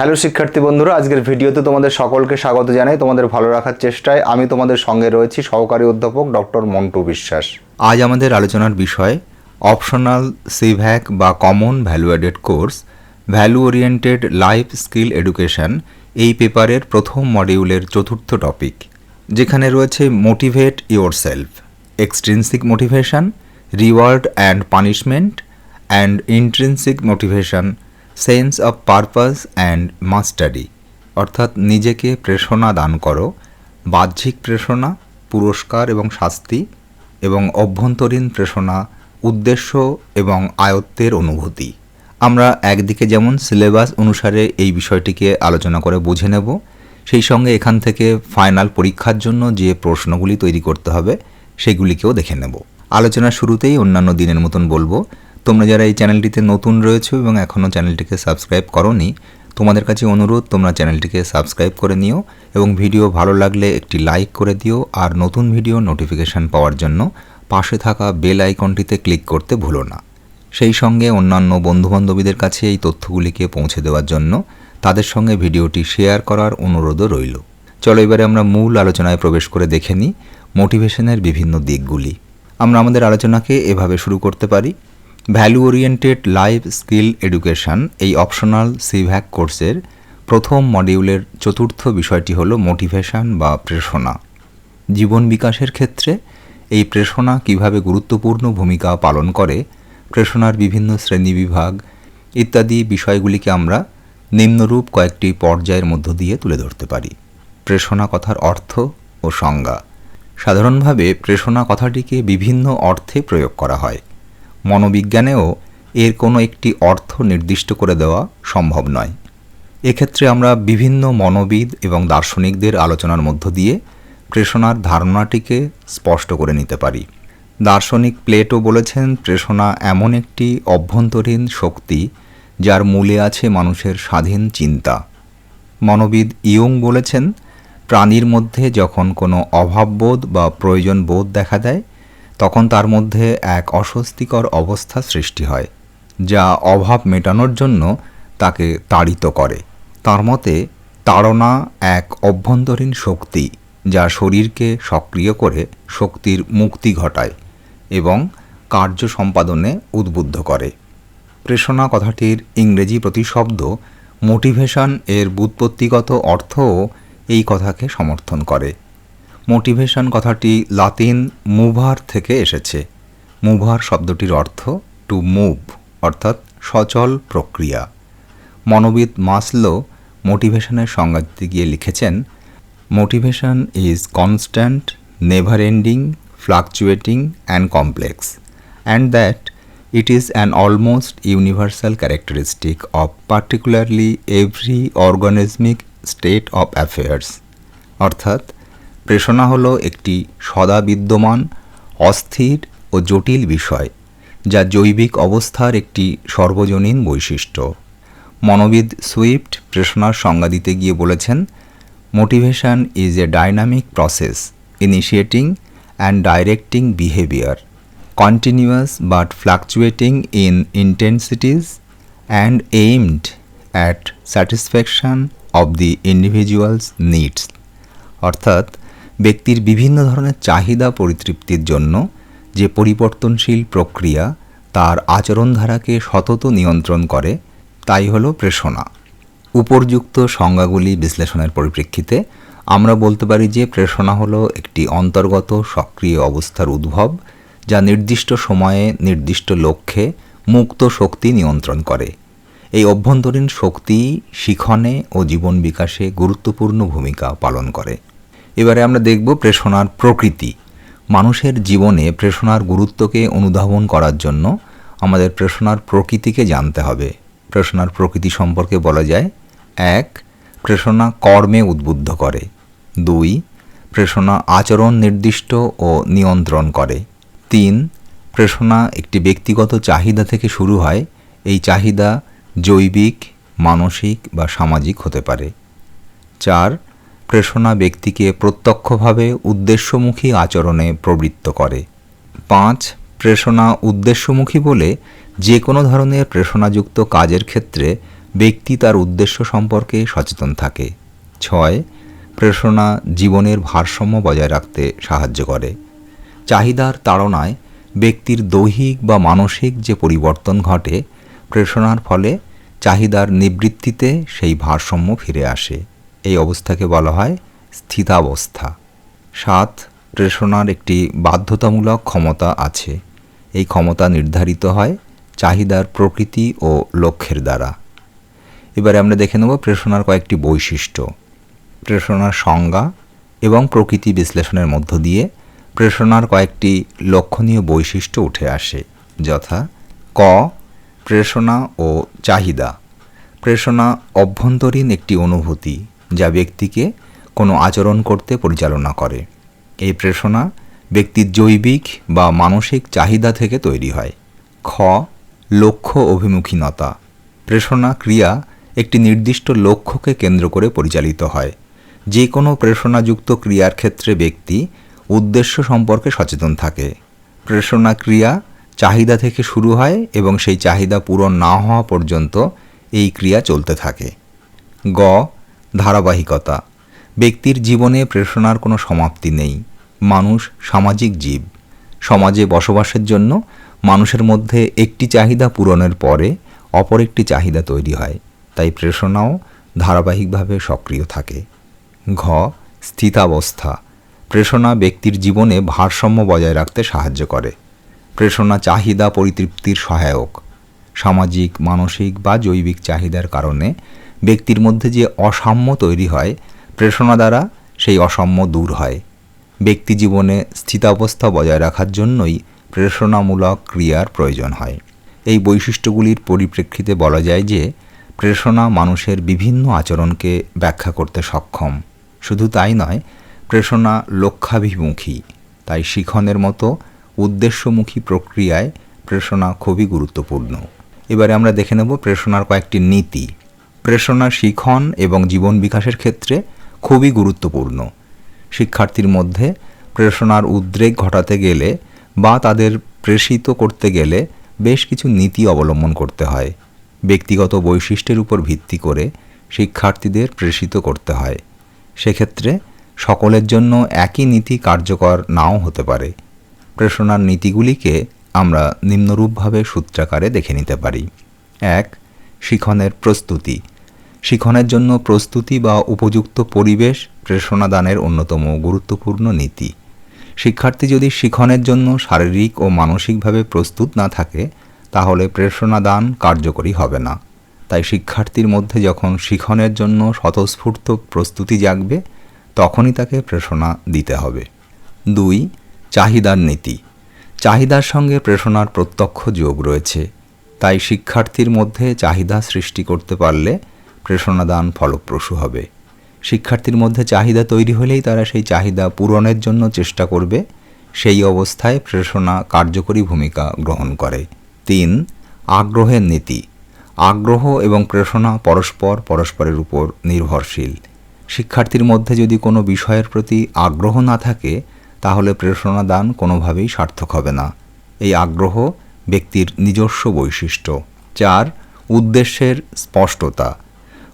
Hello শিক্ষার্থী বন্ধুরা, আজকের ভিডিওতে তোমাদের সকলকে স্বাগত জানাই। তোমাদের ভালো রাখার চেষ্টায় আমি তোমাদের সঙ্গে রয়েছি সহকারী অধ্যাপক ডক্টর মন্টু বিশ্বাস। আজ আমাদের আলোচনার বিষয় অপশনাল সিভ্যাক বা common value added course value oriented life skill education এই পেপারের প্রথম মডিউলের চতুর্থ টপিক যেখানে রয়েছে motivate yourself extrinsic motivation reward and punishment and intrinsic motivation sense of purpose and mastery অর্থাৎ নিজেকে প্রেরণা দান করো, বাহ্যিক প্রেরণা পুরস্কার এবং শাস্তি, এবং অভ্যন্তরীণ প্রেরণা উদ্দেশ্য এবং আয়ত্তের অনুভূতি। আমরা একদিকে যেমন সিলেবাস অনুসারে এই বিষয়টিকে আলোচনা করে বুঝে নেব, সেই সঙ্গে এখান থেকে ফাইনাল পরীক্ষার জন্য যে প্রশ্নগুলি তৈরি করতে হবে, সেগুলিকেও দেখে নেব। আলোচনা শুরুতেই অন্যান্য দিনের মতন বলব তোমরা যারা এই চ্যানেলটিতে নতুন রয়েছো এবং এখনও চ্যানেলটিকে সাবস্ক্রাইব করনি, তোমাদের কাছে অনুরোধ, তোমরা চ্যানেলটিকে সাবস্ক্রাইব করে নিও এবং ভিডিও ভালো লাগলে একটি লাইক করে দিও আর নতুন ভিডিও নোটিফিকেশান পাওয়ার জন্য পাশে থাকা বেল আইকনটিতে ক্লিক করতে ভুলো না। সেই সঙ্গে অন্যান্য বন্ধুবান্ধবীদের কাছে এই তথ্যগুলিকে পৌঁছে দেওয়ার জন্য তাদের সঙ্গে ভিডিওটি শেয়ার করার অনুরোধও রইল। চলো এবারে আমরা মূল আলোচনায় প্রবেশ করে দেখে নিই মোটিভেশনের বিভিন্ন দিকগুলি। আমরা আমাদের আলোচনাকে এভাবে শুরু করতে পারি। Value oriented life skill education, এই অপশনাল সিভ্যাক কোর্সের প্রথম মডিউলের চতুর্থ বিষয়টি হলো মোটিভেশন বা প্রেরণা। জীবন বিকাশের ক্ষেত্রে এই প্রেরণা কীভাবে গুরুত্বপূর্ণ ভূমিকা পালন করে, প্রেরণার বিভিন্ন শ্রেণীবিভাগ ইত্যাদি বিষয়গুলিকে আমরা নিম্নরূপ কয়েকটি পর্যায়ের মধ্য দিয়ে তুলে ধরতে পারি। প্রেষণা কথার অর্থ ও সংজ্ঞা। সাধারণভাবে প্রেষণা কথাটিকে বিভিন্ন অর্থে প্রয়োগ করা হয়। মনোবিজ্ঞানেও এর কোনো একটি অর্থ নির্দিষ্ট করে দেওয়া সম্ভব নয়। এক্ষেত্রে আমরা বিভিন্ন মনোবিদ এবং দার্শনিকদের আলোচনার মধ্য দিয়ে প্রেষণার ধারণাটিকে স্পষ্ট করে নিতে পারি। দার্শনিক প্লেটো বলেছেন, প্রেষণা এমন একটি অভ্যন্তরীণ শক্তি যার মূলে আছে মানুষের স্বাধীন চিন্তা। মনোবিদ ইয়ং বলেছেন, প্রাণীর মধ্যে যখন কোনো অভাববোধ বা প্রয়োজন বোধ দেখা দেয় তখন তার মধ্যে এক অস্বস্তিকর অবস্থা সৃষ্টি হয়, যা অভাব মেটানোর জন্য তাকে তাড়িত করে। তার মতে, তাড়না এক অভ্যন্তরীণ শক্তি, যা শরীরকে সক্রিয় করে শক্তির মুক্তি ঘটায় এবং কার্য সম্পাদনে উদ্বুদ্ধ করে। প্রেষণা কথাটির ইংরেজি প্রতিশব্দ, মোটিভেশন এর ব্যুৎপত্তিগত অর্থও এই কথাকে সমর্থন করে। মোটিভেশন কথাটি লাতিন মুভার থেকে এসেছে। মুভার শব্দটির অর্থ টু মুভ অর্থাৎ সচল প্রক্রিয়া। মনোবিদ মাসলো মোটিভেশনের সংজ্ঞা দিতে গিয়ে লিখেছেন, motivation is constant never ending fluctuating and complex and that it is an almost universal characteristic of particularly every organismic state of affairs. অর্থাৎ প্রেষণা হলো একটি সদা বিদ্যমান, অস্থির ও জটিল বিষয়, যা জৈবিক অবস্থার একটি সর্বজনীন বৈশিষ্ট্য। মনোবিদ সুইফট প্রেষণার সংজ্ঞা দিতে গিয়ে বলেছেন motivation is a dynamic process initiating and directing behaviour continuous but fluctuating in intensities and aimed at satisfaction of the individual's needs. অর্থাৎ ব্যক্তির বিভিন্ন ধরনের চাহিদা পরিতৃপ্তির জন্য যে পরিবর্তনশীল প্রক্রিয়া তার আচরণধারাকে সতত নিয়ন্ত্রণ করে, তাই হল প্রেষণা। উপরযুক্ত সংজ্ঞাগুলি বিশ্লেষণের পরিপ্রেক্ষিতে আমরা বলতে পারি যে প্রেষণা হলো একটি অন্তর্গত সক্রিয় অবস্থার উদ্ভব যা নির্দিষ্ট সময়ে নির্দিষ্ট লক্ষ্যে মুক্ত শক্তি নিয়ন্ত্রণ করে। এই অভ্যন্তরীণ শক্তি শিখনে ও জীবন বিকাশে গুরুত্বপূর্ণ ভূমিকা পালন করে। এবারে আমরা দেখব প্রেষণার প্রকৃতি। মানুষের জীবনে প্রেষণার গুরুত্বকে অনুধাবন করার জন্য আমাদের প্রেষণার প্রকৃতিকে জানতে হবে। প্রেষণার প্রকৃতি সম্পর্কে বলা যায়, এক, প্রেষণা কর্মে উদ্বুদ্ধ করে। দুই, প্রেষণা আচরণ নির্দিষ্ট ও নিয়ন্ত্রণ করে। তিন, প্রেষণা একটি ব্যক্তিগত চাহিদা থেকে শুরু হয়। এই চাহিদা জৈবিক, মানসিক বা সামাজিক হতে পারে। চার প্রেষণা ব্যক্তিকে প্রত্যক্ষভাবে উদ্দেশ্যমুখী আচরণে প্রবৃত্ত করে। পাঁচ, প্রেষণা উদ্দেশ্যমুখী বলে যে কোনো ধরনের প্রেষণাযুক্ত কাজের ক্ষেত্রে ব্যক্তি তার উদ্দেশ্য সম্পর্কে সচেতন থাকে। ছয় প্রেরণা জীবনের ভারসাম্য বজায় রাখতে সাহায্য করে। চাহিদার তাড়নায় ব্যক্তির দৈহিক বা মানসিক যে পরিবর্তন ঘটে, প্রেষণার ফলে চাহিদার নিবৃত্তিতে সেই ভারসাম্য ফিরে আসে। এই অবস্থাকে বলা হয় স্থিতাবস্থা। সাত প্রেষণার একটি বাধ্যতামূলক ক্ষমতা আছে। এই ক্ষমতা নির্ধারিত হয় চাহিদার প্রকৃতি ও লক্ষ্যের দ্বারা। এবারে আমরা দেখে নেব প্রেষণার কয়েকটি বৈশিষ্ট্য। প্রেষণার সংজ্ঞা এবং প্রকৃতি বিশ্লেষণের মধ্য দিয়ে প্রেষণার কয়েকটি লক্ষণীয় বৈশিষ্ট্য উঠে আসে, যথা ক প্রেষণা ও চাহিদা। প্রেষণা অভ্যন্তরীণ একটি অনুভূতি। যা ব্যক্তিকে কোনো আচরণ করতে পরিচালনা করে। এই প্রেষণা ব্যক্তির জৈবিক বা মানসিক চাহিদা থেকে তৈরি হয়। খ, লক্ষ্য অভিমুখীনতা। প্রেষণা ক্রিয়া একটি নির্দিষ্ট লক্ষ্যকে কেন্দ্র করে পরিচালিত হয়। যে কোনো প্রেষণাযুক্ত ক্রিয়ার ক্ষেত্রে ব্যক্তি উদ্দেশ্য সম্পর্কে সচেতন থাকে। প্রেষণা ক্রিয়া চাহিদা থেকে শুরু হয় এবং সেই চাহিদা পূরণ না হওয়া পর্যন্ত এই ক্রিয়া চলতে থাকে। গ ধারাবাহিকতা। ব্যক্তির জীবনে প্রেষণার কোনো সমাপ্তি নেই। মানুষ সামাজিক জীব। সমাজে বসবাসের জন্য মানুষের মধ্যে একটি চাহিদা পূরণের পরে অপর একটি চাহিদা তৈরি হয়। তাই প্রেষণাও ধারাবাহিকভাবে সক্রিয় থাকে। ঘ. স্থিতাবস্থা। প্রেষণা ব্যক্তির জীবনে ভারসাম্য বজায় রাখতে সাহায্য করে। প্রেষণা চাহিদা পরিতৃপ্তির সহায়ক। সামাজিক, মানসিক বা জৈবিক চাহিদার কারণে ব্যক্তির মধ্যে যে অসাম্য তৈরি হয়, প্রেষণা দ্বারা সেই অসাম্য দূর হয়। ব্যক্তি জীবনে স্থিতাবস্থা বজায় রাখার জন্যই প্রেষণামূলক ক্রিয়ার প্রয়োজন হয়। এই বৈশিষ্ট্যগুলির পরিপ্রেক্ষিতে বলা যায় যে, প্রেষণা মানুষের বিভিন্ন আচরণকে ব্যাখ্যা করতে সক্ষম। শুধু তাই নয়, প্রেষণা লক্ষ্যাভিমুখী। তাই শিখনের মতো উদ্দেশ্যমুখী প্রক্রিয়ায় প্রেষণা খুবই গুরুত্বপূর্ণ। এবারে আমরা দেখে নেব প্রেষণার কয়েকটি নীতি। প্রেষণা শিখন এবং জীবন বিকাশের ক্ষেত্রে খুবই গুরুত্বপূর্ণ। শিক্ষার্থীর মধ্যে প্রেষণার উদ্রেক ঘটাতে গেলে বা তাদের প্রেষিত করতে গেলে বেশ কিছু নীতি অবলম্বন করতে হয়। ব্যক্তিগত বৈশিষ্ট্যের উপর ভিত্তি করে শিক্ষার্থীদের প্রেষিত করতে হয়। সেক্ষেত্রে সকলের জন্য একই নীতি কার্যকর নাও হতে পারে। প্রেষণার নীতিগুলিকে আমরা নিম্নরূপভাবে সূত্রাকারে দেখে নিতে পারি। এক শিখনের প্রস্তুতি। শিখনের জন্য প্রস্তুতি বা উপযুক্ত পরিবেশ প্রেষণাদানের অন্যতম গুরুত্বপূর্ণ নীতি। শিক্ষার্থী যদি শিখনের জন্য শারীরিক ও মানসিকভাবে প্রস্তুত না থাকে, তাহলে প্রেষণাদান কার্যকরী হবে না। তাই শিক্ষার্থীর মধ্যে যখন শিখনের জন্য স্বতঃস্ফূর্ত প্রস্তুতি জাগবে, তখনই তাকে প্রেষণা দিতে হবে। দুই, চাহিদার নীতি। চাহিদার সঙ্গে প্রেষণার প্রত্যক্ষ যোগ রয়েছে। তাই শিক্ষার্থীর মধ্যে চাহিদা সৃষ্টি করতে পারলে প্রেষণাদান ফলপ্রসূ হবে। শিক্ষার্থীর মধ্যে চাহিদা তৈরি হলেই তারা সেই চাহিদা পূরণের জন্য চেষ্টা করবে, সেই অবস্থায় প্রেষণা কার্যকরী ভূমিকা গ্রহণ করে। তিন, আগ্রহের নীতি। আগ্রহ এবং প্রেষণা পরস্পর পরস্পরের উপর নির্ভরশীল। শিক্ষার্থীর মধ্যে যদি কোনো বিষয়ের প্রতি আগ্রহ না থাকে, তাহলে প্রেরণা দান কোনোভাবেই সার্থক হবে না। এই আগ্রহ ব্যক্তির নিজস্ব বৈশিষ্ট্য। চার, উদ্দেশ্যের স্পষ্টতা।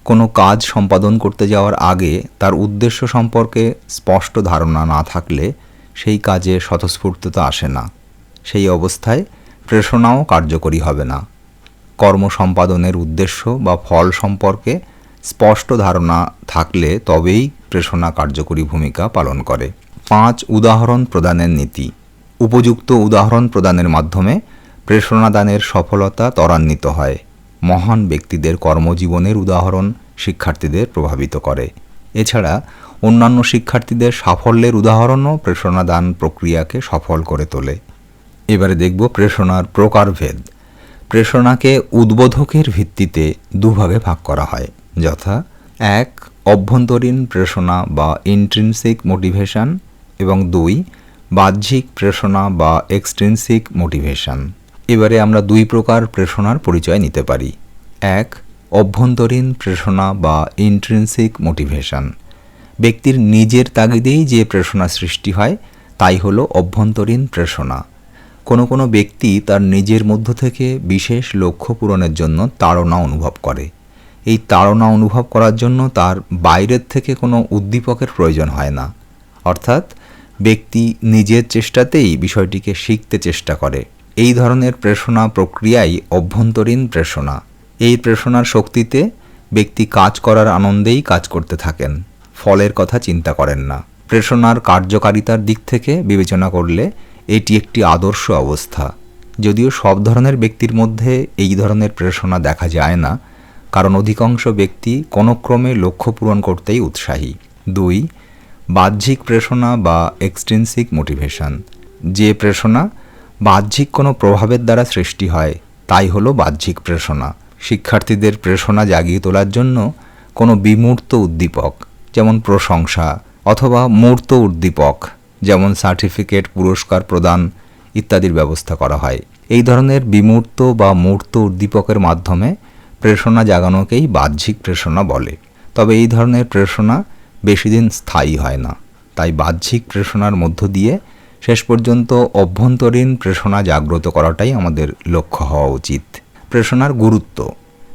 কোনো কাজ সম্পাদন করতে যাওয়ার আগে তার উদ্দেশ্য সম্পর্কে স্পষ্ট ধারণা না থাকলে সেই কাজে স্বতঃস্ফূর্ততা আসে না। সেই অবস্থায় প্রেষণাও কার্যকরী হবে না। কর্ম সম্পাদনের উদ্দেশ্য বা ফল সম্পর্কে স্পষ্ট ধারণা থাকলে তবেই প্রেষণা কার্যকরী ভূমিকা পালন করে। পাঁচ, উদাহরণ প্রদানের নীতি। উপযুক্ত উদাহরণ প্রদানের মাধ্যমে প্রেষণাদানের সফলতা ত্বরান্বিত হয়। মহান ব্যক্তিদের কর্মজীবনের উদাহরণ শিক্ষার্থীদের প্রভাবিত করে। এছাড়া অন্যান্য শিক্ষার্থীদের সাফল্যের উদাহরণও প্রেষণাদান প্রক্রিয়াকে সফল করে তোলে। এবারে দেখব প্রেষণার প্রকারভেদ। প্রেষণাকে উদ্বোধকের ভিত্তিতে দুভাগে ভাগ করা হয়। যথা, এক, অভ্যন্তরীণ প্রেষণা বা ইন্ট্রিনসিক মোটিভেশন এবং দুই, বাহ্যিক প্রেষণা বা এক্সট্রিনসিক মোটিভেশন। এবারে আমরা দুই প্রকার প্রেষণার পরিচয় নিতে পারি। এক, অভ্যন্তরীণ প্রেষণা বা ইন্ট্রেন্সিক মোটিভেশন ব্যক্তির নিজের তাগিদেই যে প্রেষণা সৃষ্টি হয়, তাই হলো অভ্যন্তরীণ প্রেষণা। কোনো কোনো ব্যক্তি তার নিজের মধ্য থেকে বিশেষ লক্ষ্য পূরণের জন্য তাড়না অনুভব করে। এই তাড়না অনুভব করার জন্য তার বাইরের থেকে কোনো উদ্দীপকের প্রয়োজন হয় না। অর্থাৎ ব্যক্তি নিজের চেষ্টাতেই বিষয়টিকে শিখতে চেষ্টা করে। এই ধরনের প্রেষণা প্রক্রিয়াই অভ্যন্তরীণ প্রেষণা। এই প্রেষণার শক্তিতে ব্যক্তি কাজ করার আনন্দেই কাজ করতে থাকেন, ফলের কথা চিন্তা করেন না। প্রেষণার কার্যকারিতার দিক থেকে বিবেচনা করলে এটি একটি আদর্শ অবস্থা। যদিও সব ধরনের ব্যক্তির মধ্যে এই ধরনের প্রেষণা দেখা যায় না, কারণ অধিকাংশ ব্যক্তি কোনো ক্রমে লক্ষ্য পূরণ করতেই উৎসাহী। দুই, বাহ্যিক প্রেষণা বা এক্সট্রিনসিক মোটিভেশন যে প্রেষণা বাহ্যিক কোনো প্রভাবের দ্বারা সৃষ্টি হয়, তাই হলো বাহ্যিক প্রেষণা। শিক্ষার্থীদের প্রেষণা জাগিয়ে তোলার জন্য কোনো বিমূর্ত উদ্দীপক, যেমন প্রশংসা, অথবা মূর্ত উদ্দীপক, যেমন সার্টিফিকেট, পুরস্কার প্রদান ইত্যাদির ব্যবস্থা করা হয়। এই ধরনের বিমূর্ত বা মূর্ত উদ্দীপকের মাধ্যমে প্রেষণা জাগানোকেই বাহ্যিক প্রেষণা বলে। তবে এই ধরনের প্রেষণা বেশি দিন স্থায়ী হয় না। তাই বাহ্যিক প্রেষণার মধ্য দিয়ে শেষ পর্যন্ত অভ্যন্তরীণ প্রেষণা জাগ্রত করাটাই আমাদের লক্ষ্য হওয়া উচিত। প্রেষণার গুরুত্ব।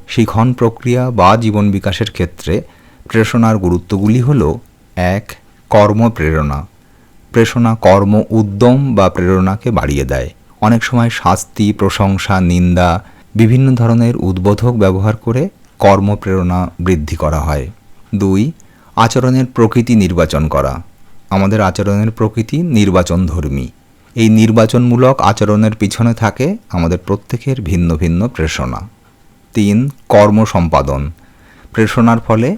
শিখন প্রক্রিয়া বা জীবন বিকাশের ক্ষেত্রে প্রেষণার গুরুত্বগুলি হল, এক কর্মপ্রেরণা প্রেষণা কর্ম উদ্যম বা প্রেরণাকে বাড়িয়ে দেয়। অনেক সময় শাস্তি, প্রশংসা, নিন্দা, বিভিন্ন ধরনের উদ্বোধক ব্যবহার করে কর্মপ্রেরণা বৃদ্ধি করা হয়। দুই, আচরণের প্রকৃতি নির্বাচন করা। আমাদের আচরণের প্রকৃতি নির্বাচনধর্মী। এই নির্বাচনমূলক আচরণের পিছনে থাকে আমাদের প্রত্যেকের ভিন্ন ভিন্ন প্রেষণা তিন, কর্ম সম্পাদন। প্রেষণার ফলে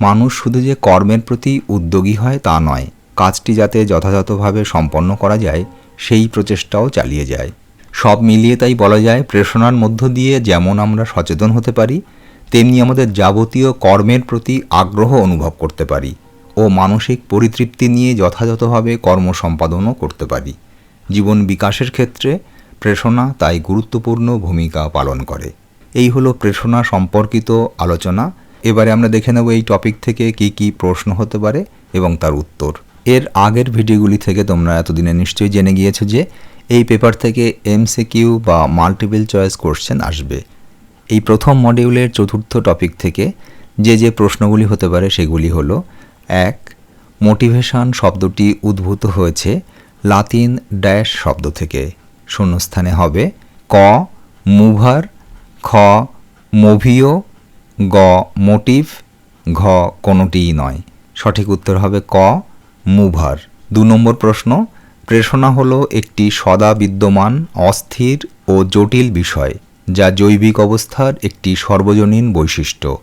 মানুষ শুধু যে কর্মের প্রতি উদ্যোগী হয় তা নয়, কাজটি যাতে যথাযথভাবে সম্পন্ন করা যায়, সেই প্রচেষ্টাও চালিয়ে যায়। সব মিলিয়ে তাই বলা যায় প্রেষণার মধ্য দিয়ে যেমন আমরা সচেতন হতে পারি, তেমনি আমাদের যাবতীয় কর্মের প্রতি আগ্রহ অনুভব করতে পারি। ও মানসিক পরিতৃপ্তি নিয়ে যথাযথভাবে কর্ম সম্পাদনও করতে পারি। জীবন বিকাশের ক্ষেত্রে প্রেষণা তাই গুরুত্বপূর্ণ ভূমিকা পালন করে। এই হলো প্রেষণা সম্পর্কিত আলোচনা। এবারে আমরা দেখে নেব এই টপিক থেকে কি কি প্রশ্ন হতে পারে এবং তার উত্তর। এর আগের ভিডিওগুলি থেকে তোমরা এতদিনে নিশ্চয়ই জেনে গিয়েছো যে এই পেপার থেকে এমসিকিউ বা মাল্টিপল চয়েস কোশ্চেন আসবে। এই প্রথম মডিউলের চতুর্থ টপিক থেকে যে যে প্রশ্নগুলি হতে পারে সেগুলি হলো এক মোটিভেশন শব্দটি উদ্ভূত হয়েছে লাতিন ড্যাশ শব্দ থেকে। শূন্যস্থানে হবে ক, মুভার, খ, মুভিও, গ, মোটিভ, ঘ, কোনোটিই নয়। সঠিক উত্তর হবে ক, মুভার। দু নম্বর প্রশ্ন, প্রেষণা হলো একটি সদা বিদ্যমান, অস্থির ও জটিল বিষয়, যা জৈবিক অবস্থার একটি সর্বজনীন বৈশিষ্ট্য।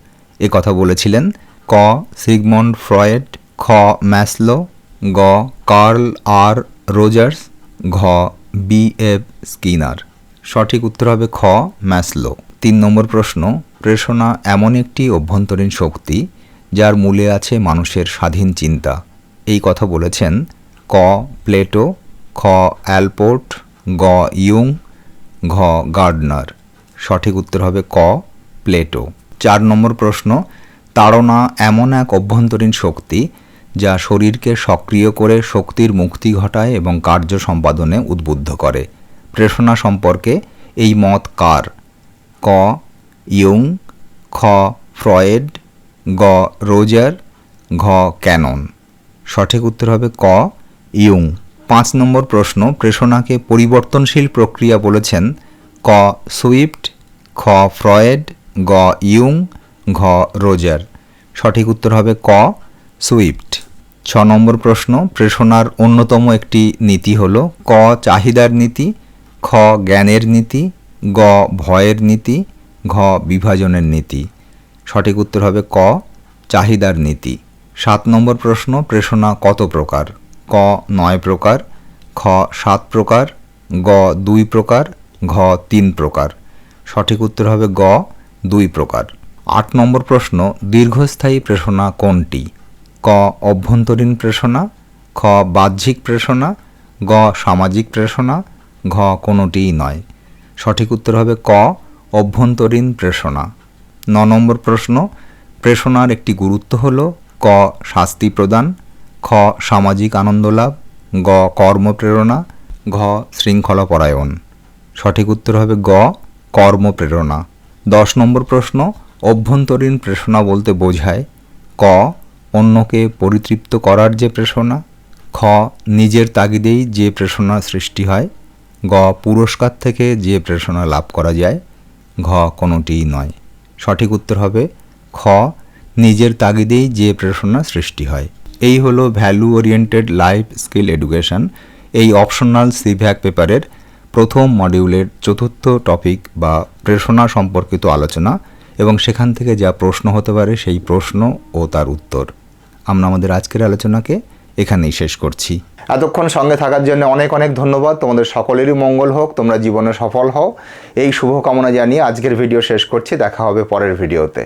কথা বলেছিলেন ক, সিগমন্ড ফ্রয়েড, খ, ম্যাসলো, গ, কার্ল আর রোজার্স, ঘ, বি, এফ, স্কিনার। সঠিক উত্তর হবে খ, ম্যাসলো। তিন নম্বর প্রশ্ন, প্রেষণা এমন একটি অভ্যন্তরীণ শক্তি যার মূলে আছে মানুষের স্বাধীন চিন্তা। এই কথা বলেছেন ক, প্লেটো, খ, অ্যালপোর্ট, গ, ইয়ং, ঘ, গার্ডনার। সঠিক উত্তর হবে ক, প্লেটো। চার নম্বর প্রশ্ন তাড়না এমন এক অভ্যন্তরীণ শক্তি যা শরীরকে সক্রিয় করে শক্তির মুক্তি ঘটায় এবং কার্য সম্পাদনে উদ্বুদ্ধ করে। প্রেষণা সম্পর্কে এই মত কার? ক, ইয়ং, খ, ফ্রয়েড, গ, রোজার, ঘ, ক্যানন। সঠিক উত্তর হবে ক, ইয়ং। পাঁচ নম্বর প্রশ্ন, প্রেষণাকে পরিবর্তনশীল প্রক্রিয়া বলেছেন। ক, সুইফট, খ, ফ্রয়েড, গ, ইয়ং ঘ, রোজার। সঠিক উত্তর হবে ক, সুইফট। ছ নম্বর প্রশ্ন, প্রেষণার অন্যতম একটি নীতি হল ক, চাহিদার নীতি, খ, জ্ঞানের নীতি, গ, ভয়ের নীতি, ঘ, বিভাজনের নীতি। সঠিক উত্তর হবে ক, চাহিদার নীতি। সাত নম্বর প্রশ্ন, প্রেষণা কত প্রকার? ক, নয় প্রকার, খ, সাত প্রকার, গ, দুই প্রকার, ঘ, তিন প্রকার। সঠিক উত্তর হবে গ, দুই প্রকার। আট নম্বর প্রশ্ন, দীর্ঘস্থায়ী প্রেষণা কোনটি? ক, অভ্যন্তরীণ প্রেষণা, খ, বাহ্যিক প্রেষণা, গ, সামাজিক প্রেষণা, ঘ, কোনোটিই নয়। সঠিক উত্তর হবে ক, অভ্যন্তরীণ প্রেষণা। ন নম্বর প্রশ্ন, প্রেষণার একটি গুরুত্ব হল ক, শাস্তি প্রদান, খ, সামাজিক আনন্দ লাভ, গ কর্মপ্রেরণা ঘ, শৃঙ্খলা পরায়ণ। সঠিক উত্তর হবে গ কর্মপ্রেরণা দশ নম্বর প্রশ্ন অভ্যন্তরীণ প্রেষণা বলতে বোঝায় ক, অন্যকে পরিতৃপ্ত করার যে প্রেষণা, খ, নিজের তাগিদেই যে প্রেষণা সৃষ্টি হয়, গ, পুরস্কার থেকে যে প্রেষণা লাভ করা যায়, ঘ, কোনোটিই নয়। সঠিক উত্তর হবে খ, নিজের তাগিদেই যে প্রেরণা সৃষ্টি হয়। এই হলো value oriented life skill education, এই অপশনাল সিভ্যাক পেপারের প্রথম মডিউলের চতুর্থ টপিক বা প্রেষণা সম্পর্কিত আলোচনা। এবং সেখান থেকে যা প্রশ্ন হতে পারে সেই প্রশ্ন ও তার উত্তর। আমরা আমাদের আজকের আলোচনাকে এখানেই শেষ করছি। এতক্ষণ সঙ্গে থাকার জন্য অনেক অনেক ধন্যবাদ। তোমাদের সকলেরই মঙ্গল হোক, তোমরা জীবনে সফল হও। এই শুভকামনা জানিয়ে আজকের ভিডিও শেষ করছি। দেখা হবে পরের ভিডিওতে।